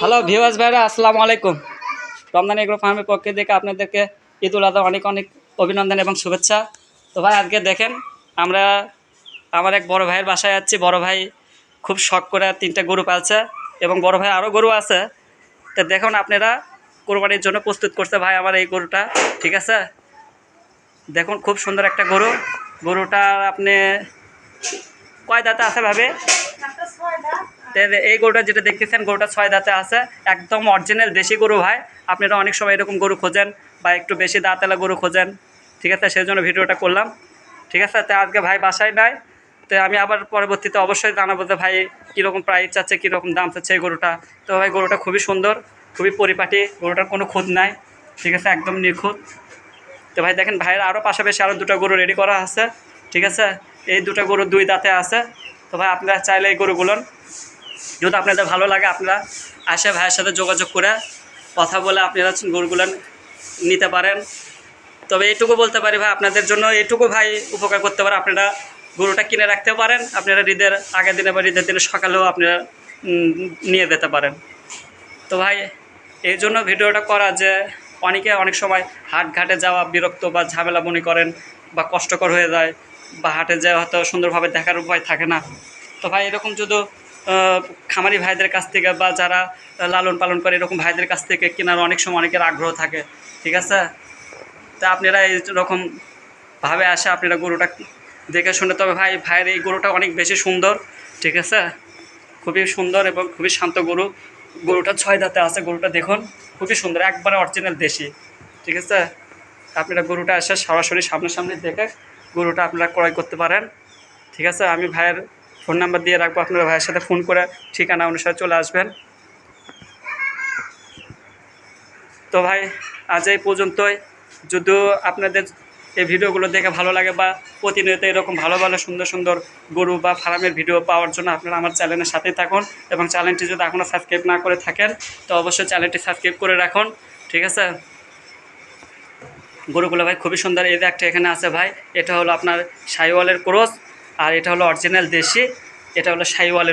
Hello viewers ভাইরা আসসালামু আলাইকুম। রমজান এগ্রো ফার্মের পক্ষে থেকে আপনাদেরকে ঈদ উল আজহার অনেক অনেক অভিনন্দন এবং শুভেচ্ছা। তো ভাই, আজকে দেখেন, আমরা, আমার এক বড় ভাইয়ের বাসায় যাচ্ছি বড় ভাই খুব শখ করে তিনটা গরু পালছে এবং বড় ভাই আরও গরু আছে। তো দেখুন আপনারা, কোরবানির জন্য প্রস্তুত করছে ভাই আমার এই গরুটা, ঠিক আছে? দেখুন, খুব সুন্দর একটা গরু। গরুটা আপনি, কয় দাঁতে আছে ভাবে? তে এই গরুটা যেটা দেখতেছেন, গরুটা ছয় দাঁতে আছে, একদম অরিজিনাল দেশি গরু ভাই। আপনারা অনেক সময় এরকম গরু খোঁজেন বা একটু বেশি দাঁতালা গরু খোঁজেন, ঠিক আছে? সেই জন্য ভিডিওটা করলাম। ঠিক আছে? তো আজকে ভাই বাসায় নাই। তো আমি আবার পরবর্তীতে অবশ্যই জানাব যে ভাই কীরকম প্রাইস চাচ্ছে কীরকম দাম চাচ্ছে এই গরুটা। তো ভাই গরুটা খুবই সুন্দর, খুবই পরিপাটি, গরুটার কোনো খুঁত নাই, ঠিক আছে? একদম নিখুঁত। তো ভাই দেখেন, ভাইয়ের আরও পাশাপাশি আরও দুটো গরু রেডি করা আছে, ঠিক আছে? এই দুটো গরু দুই দাঁতে আছে। তো ভাই আপনারা চাইলে এই গরুগুলোন যদি আপনাদের ভালো লাগে, আপনারা আসে ভাইয়ের সাথে যোগাযোগ করে কথা বলে আপনারা গরুগুলো নিতে পারেন। তবে এইটুকু বলতে পারি ভাই, আপনাদের জন্য এইটুকু ভাই উপকার করতে পারে, আপনারা গরুটা কিনে রাখতে পারেন, আপনারা ঈদের আগের দিনে বা ঈদের দিনে সকালেও আপনারা নিয়ে যেতে পারেন। তো ভাই, এই জন্য ভিডিওটা করা যে অনেকে অনেক সময় হাট ঘাটে যাওয়া বিরক্ত বা ঝামেলা মনে করেন বা কষ্টকর হয়ে যায় বা হাটে যাওয়া হয়তো সুন্দরভাবে দেখার উপায় থাকে না। তো ভাই, এরকম যদি খামারি ভাইদের কাছ থেকে বা যারা লালন পালন করে এরকম ভাইদের কাছ থেকে কেনার অনেক সময় অনেকের আগ্রহ থাকে, ঠিক আছে? তা আপনারা এইরকম ভাবে আসে, আপনারা গরুটা দেখে শুনে, তবে ভাই, ভাইয়ের এই গরুটা অনেক বেশি সুন্দর, ঠিক আছে? খুবই সুন্দর এবং খুবই শান্ত গরু। গরুটা ছয় দাঁতে আছে, গরুটা দেখুন, খুবই সুন্দর, একবারে অরিজিনাল দেশি, ঠিক আছে? আপনারা গরুটা এসে সরাসরি সামনাসামনি দেখে গরুটা আপনারা ক্রয় করতে পারেন, ঠিক আছে? আমি ভাইয়ের ফোন নাম্বার দিয়ে রাখব আপনারা ভাইয়ের সাথে ফোন করে ঠিকানা অনুসারে চলে আসবেন। তো ভাই, আজ এই পর্যন্তই। যদিও আপনাদের এই ভিডিওগুলো দেখে ভালো লাগে বা প্রতিনিয়ত এরকম ভালো ভালো সুন্দর সুন্দর গরু বা ফার্মের ভিডিও পাওয়ার জন্য আপনারা আমার চ্যানেলের সাথেই থাকুন এবং চ্যানেলটি যদি এখনও সাবস্ক্রাইব না করে থাকেন, তো অবশ্যই চ্যানেলটি সাবস্ক্রাইব করে রাখুন। ঠিক আছে? গরুগুলো ভাই খুবই সুন্দর। এই একটা এখানে আছে ভাই, এটা হলো আপনার সাইওয়ালের ক্রস। আর এটা হলো অরিজিনাল দেশি এটা হলো সাইওয়ালের